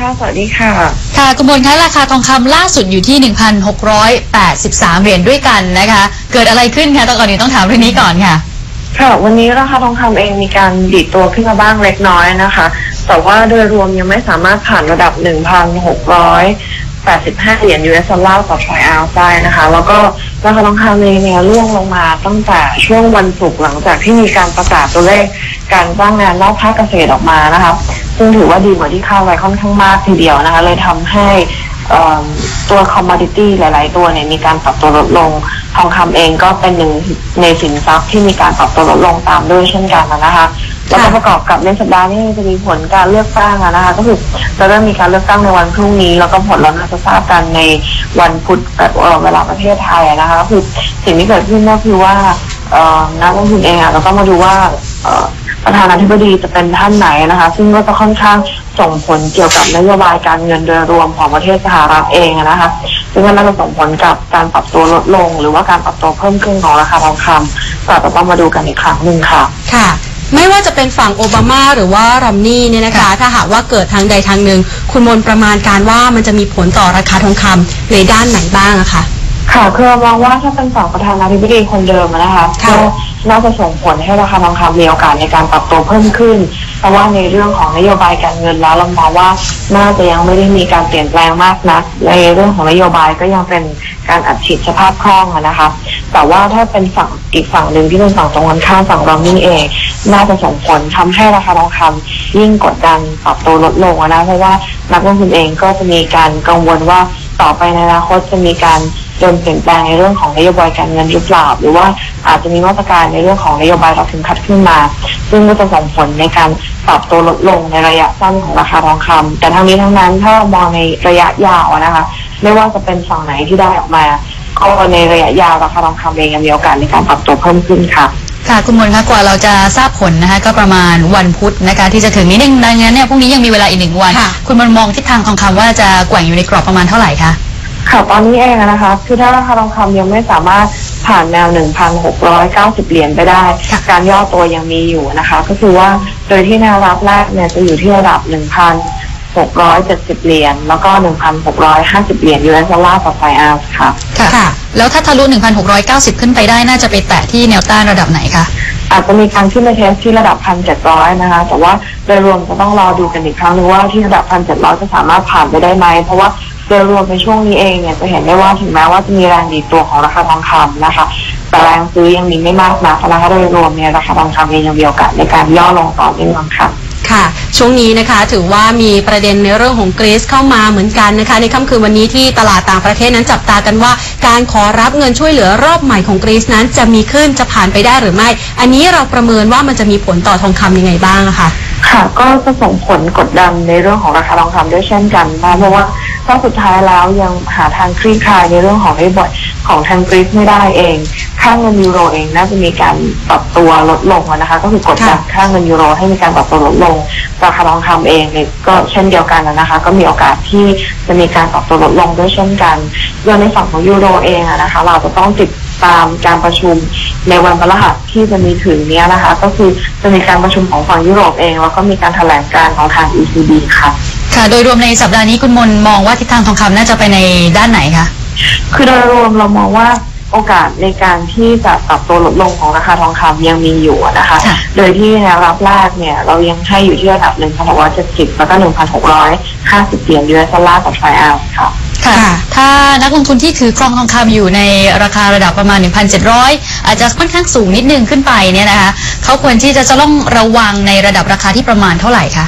ค่ะสวัสดีค่ะ ค่ะคุณบนคะราคาทองคำล่าสุดอยู่ที่ 1,683 เหรียญด้วยกันนะคะ เกิดอะไรขึ้นคะตอนก่อนนี้ต้องถามเรื่องนี้ก่อนค่ะ ค่ะวันนี้ราคาทองคำเองมีการดีดตัวขึ้นมาบ้างเล็กน้อยนะคะ แต่ว่าโดยรวมยังไม่สามารถผ่านระดับ 85 เหรียญ US ดอลลาร์ต่อทรอยออนซ์ได้นะคะ แล้วก็ราคาทองคำเองเนี่ยร่วงลงมาตั้งแต่ช่วงวันศุกร์หลังจากที่มีการประกาศตัวเลขการจ้างงานนอกภาคเกษตรออกมานะคะซึ่งถือว่าดีกว่าที่คาดไว้ค่อนข้างมากทีเดียวนะคะ เลยทำให้ตัวคอมม o ดิตี้หลาย ๆ ตัวเนี่ยมีการปรับตัวลดลง ทองคำเองก็เป็นหนึ่งในสินทรัพย์ที่มีการปรับตัวลดลงตามด้วยเช่นกันนะคะ แล้วก็ประกอบกับในสัปดาห์นี้จะมีผลการเลือกตั้งอะนะคะ ก็คือจะเริ่มมีการเลือกตั้งในวันพรุ่งนี้ แล้วก็ผลเราน่าจะทราบกันในวันพุธแบบเอ่อเวลาประเทศไทยอะนะคะก็คือสิ่งที่เกิดขึ้นก็คือว่าเอ่อนักลงทุนเองอะเราก็มาดูว่าเอ่อประธานาธิบดีจะเป็นท่านไหนนะคะ ซึ่งก็จะค่อนข้างส่งผลเกี่ยวกับนโยบายการเงินโดยรวมของประเทศสหรัฐเองอะนะคะซึ่งก็น่าจะส่งผลกับการปรับตัวลดลง หรือว่าการปรับตัวเพิ่มขึ้นของราคาทองคำก็อาจจะต้องมาดูกันอีกครั้งหนึ่งค่ะ ค่ะ ไม่ว่าจะเป็นฝั่งโอบามาหรือว่ารัมนี่เนี่ยนะคะ ถ้าหากว่าเกิดทางใดทางหนึ่ง คุณมนต์ประมาณการว่ามันจะมีผลต่อราคาทองคำในด้านไหนบ้างอะคะ ค่ะคือเรามองว่าถ้าเป็นฝั่งประธานาธิบดีคนเดิมอะนะคะค่ะก็น่าจะส่งผลให้ราคาทองคำมีโอกาสในการปรับตัวเพิ่มขึ้น เพราะว่าในเรื่องของนโยบายการเงินแล้วเรามองว่าน่าจะยังไม่ได้มีการเปลี่ยนแปลงมากนักในเรื่องของนโยบายก็ยังเป็นการอัดฉีดสภาพคล่องอะนะคะ แต่ว่าถ้าเป็นฝั่งอีกฝั่งหนึ่งที่เป็นฝั่งตรงกันข้ามฝั่งรอมนี่เอง น่าจะส่งผลทำให้ราคาทองคำยิ่งกดดันปรับตัวลดลงอะนะ เพราะว่านักลงทุนเองก็จะมีการกังวลว่า ต่อไปในอนาคตจะมีการเริ่มเปลี่ยนแปลงในเรื่องของนโยบายการเงินหรือเปล่า หรือว่าอาจจะมีมาตรการในเรื่องของนโยบายรัฐถึงคัดขึ้นมา ซึ่งก็จะส่งผลในการปรับตัวลดลงในระยะสั้นของราคาทองคำแต่ทั้งนี้ทั้งนั้นถ้าเรามองในระยะยาวนะคะ ไม่ว่าจะเป็นฝั่งไหนที่ได้ออกมาก็ในระยะยาวราคาทองคำเองมีโอกาสในการปรับตัวเพิ่มขึ้นค่ะ ค่ะคุณมนต์คะกว่าเราจะทราบผลนะคะก็ประมาณวันพุธนะคะ ที่จะถึงนี้ดังนั้นเนี่ยพรุ่งนี้ยังมีเวลาอีกหนึ่งวัน ค่ะ คุณมนต์มองทิศทางทองคำว่าจะแกว่งอยู่ในกรอบประมาณเท่าไหร่คะ ค่ะตอนนี้เองอะนะคะ คือถ้าราคาทองคำยังไม่สามารถผ่านแนว 1,690 เหรียญไปได้ ค่ะ การย่อตัวยังมีอยู่นะคะ ก็คือว่าโดยที่แนวรับแรกเนี่ยจะอยู่ที่ระดับ 1,670 เหรียญแล้วก็ 1,650 เหรียญ US ดอลลาร์ต่อไฟออนซ์ค่ะ ค่ะ แล้วถ้าทะลุ 1,690 ขึ้นไปได้น่าจะไปแตะที่แนวต้านระดับไหนคะ อาจจะมีการขึ้นไปเทสที่ระดับ 1,700 นะคะ แต่ว่าโดยรวมจะต้องรอดูกันอีกครั้งหนึงว่าที่ระดับ 1,700 จะสามารถผ่านไปได้ไหม เพราะว่าโดยรวมในช่วงนี้เองเนี่ยจะเห็นได้ว่าถึงแม้ว่าจะมีแรงดีดตัวของราคาทองคำนะคะแต่แรงซื้อยังมีไม่มากนักนะคะโดยรวมเนี่ยราคาทองคำเองยังมีโอกาสในการย่อลงต่อเนื่องค่ะ ค่ะ ช่วงนี้นะคะถือว่ามีประเด็นในเรื่องของกรีซเข้ามาเหมือนกันนะคะ ในค่ำคืนวันนี้ที่ตลาดต่างประเทศนั้นจับตากันว่า การขอรับเงินช่วยเหลือรอบใหม่ของกรีซนั้นจะมีขึ้นจะผ่านไปได้หรือไม่ อันนี้เราประเมินว่ามันจะมีผลต่อทองคำยังไงบ้างอะคะ ค่ะก็จะส่งผลกดดันในเรื่องของราคาทองคำด้วยเช่นกันนะเพราะว่า ถ้าสุดท้ายแล้วยังหาทางคลี่คลายในเรื่องของนโยบายของทางกรีซไม่ได้เอง ค่าเงินยูโรเองน่าจะมีการปรับตัวลดลงนะคะ ก็คือกดดันค่าเงินยูโรให้มีการปรับตัวลดลงราคาทองคำเองเนี่ยก็เช่นเดียวกันนะคะ ก็มีโอกาสที่จะมีการปรับตัวลดลงด้วยเช่นกันโดยในฝั่งของยูโรเองอะนะคะ เราจะต้องติดตามการประชุมในวันพฤหัสที่จะมีถึงเนี้ยนะคะ ก็คือจะมีการประชุมของฝั่งยุโรปเอง แล้วก็มีการแถลงการของทาง ECB ค่ะ ค่ะ โดยรวมในสัปดาห์นี้คุณมนต์มองว่าทิศทางทองคำน่าจะไปในด้านไหนคะ คือโดยรวมเรามองว่าโอกาสในการที่จะปรับตัวลดลงของราคาทองคำยังมีอยู่นะคะ ค่ะ โดยที่แนวรับแรกเนี่ย เรายังให้อยู่ที่ระดับ1,670แล้วก็1,650เหรียญ US ดอลลาร์ต่อทรัลล์ค่ะค่ะ ค่ะ ถ้านักลงทุนที่ถือครองทองคำอยู่ในราคาระดับประมาณ 1,700 อาจจะค่อนข้างสูงนิดนึงขึ้นไปเนี่ยนะคะเขาควรที่จะจะต้องระวังในระดับราคาที่ประมาณเท่าไหร่คะ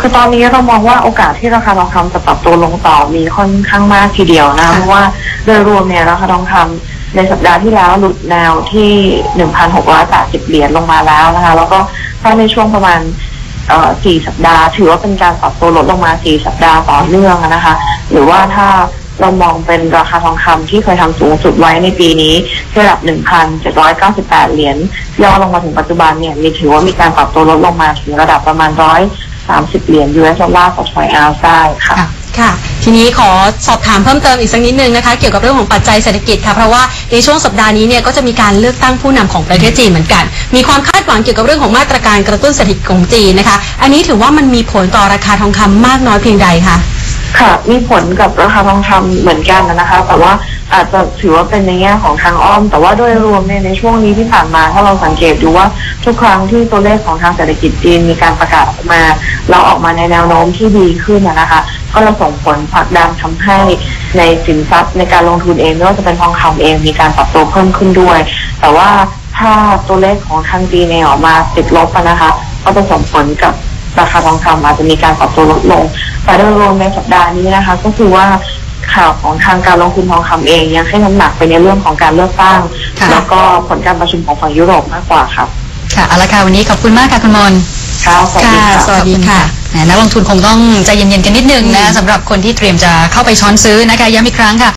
คือตอนนี้เรามองว่าโอกาสที่ราคาทองคำจะปรับตัวลงต่อมีค่อนข้างมากทีเดียวนะค่ะเพราะว่าโดยรวมเนี่ยราคาทองคำในสัปดาห์ที่แล้วหลุดแนวที่1,680เหรียญลงมาแล้วนะคะ แล้วก็ถ้าในช่วงประมาณเอ่อสี่สัปดาห์ ถือว่าเป็นการปรับตัวลดลงมาสี่สัปดาห์ต่อเนื่องอะนะคะ หรือว่าถ้าเรามองเป็นราคาทองคำที่เคยทำสูงสุดไว้ในปีนี้ที่ระดับ 1,798 เหรียญย่อลงมาถึงปัจจุบันเนี่ยมีถือว่ามีการปรับตัวลดลงมาถึงระดับประมาณ ร้อย30เหรียญ US ดอลลาร์ต่อทรอยออนซ์ได้ค่ะ ค่ะททีนี้ขอสอบถามเพิ่มเติมอีกสักนิดนึงนะคะ เกี่ยวกับเรื่องของปัจจัยเศรษฐกิจค่ะ เพราะว่าในช่วงสัปดาห์นี้เนี่ยก็จะมีการเลือกตั้งผู้นำของประเทศจีนเหมือนกัน มีความคาดหวังเกี่ยวกับเรื่องของมาตรการกระตุ้นเศรษฐกิจของจีนนะคะ อันนี้ถือว่ามันมีผลต่อราคาทองคำมากน้อยเพียงใดคะ ค่ะ มีผลกับราคาทองคำเหมือนกันนะคะ แต่ว่าอาจจะถือว่าเป็นในแง่ของทางอ้อม แต่ว่าโดยรวมเนี่ยในช่วงนี้ที่ผ่านมา ถ้าเราสังเกตดูว่าทุกครั้งที่ตัวเลขของทางเศรษฐกิจจีนมีการประกาศออกมา เราออกมาในแนวโน้มที่ดีขึ้นนะคะ ก็จะส่งผลผลักดันทำให้ในสินทรัพย์ในการลงทุนเองไม่ว่าจะเป็นทองคำเองมีการปรับตัวเพิ่มขึ้นด้วย แต่ว่าถ้าตัวเลขของทางจีนเองออกมาติดลบนะคะ ก็จะส่งผลกับ ราคาทองคำอาจจะมีการปรับตัวลดลง แต่โดยรวมในสัปดาห์นี้นะคะ ก็คือว่าข่าวของทางการลงทุนทองคำเองยังให้น้ำหนักไปในเรื่องของการเลือกตั้งค่ะแล้วก็ผลการประชุมของฝั่งยุโรปมากกว่าครับ ค่ะเอาละค่ะวันนี้ขอบคุณมากค่ะคุณมนครับสวัสดีครับสวัสดีค่ะแหมนักลงทุนคงต้องใจเย็นๆกันนิดนึงนะสำหรับคนที่เตรียมจะเข้าไปช้อนซื้อนะคะย้ำอีกครั้งค่ะ